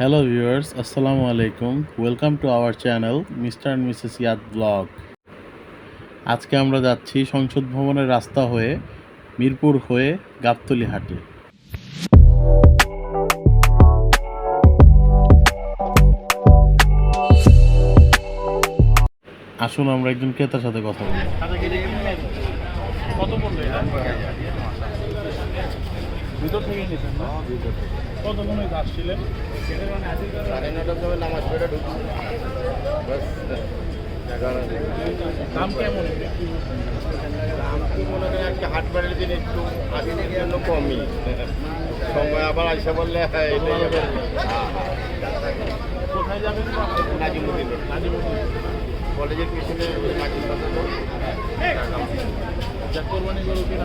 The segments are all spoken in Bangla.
হ্যালো ভিউয়ার্স আসসালামু আলাইকুম welcome to our channel mister and missus Yad blog আজকে আমরা যাচ্ছি সংসদ ভবনের রাস্তা হয়ে মিরপুর হয়ে গাবতলি হাটে আসুন আমরা একজন ক্রেতার সাথে কথা বলি। এটা? ভিতর থেকে নিয়েছেন না? কত মনে আসছিলেন? সাড়ে নটার সময় নামাজ পড়ে ঢুকি বাস দাম কেমন? দাম কি মনে করেন আজকে হাট বাড়ির দিন একটু আজকের জন্য কমই। সময় আবার আইসা বললে হ্যাঁ, এটাই যাবে কোথায় যাবেন? নাজিমুদ্দিন নাজিমুদ্দিন কলেজের পিছনে ওই নাজিম কোরবানি কিনা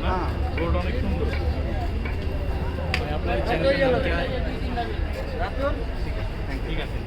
হ্যাঁ। না রোড অনেক সুন্দর। আপনার চ্যানেল ঠিক আছে।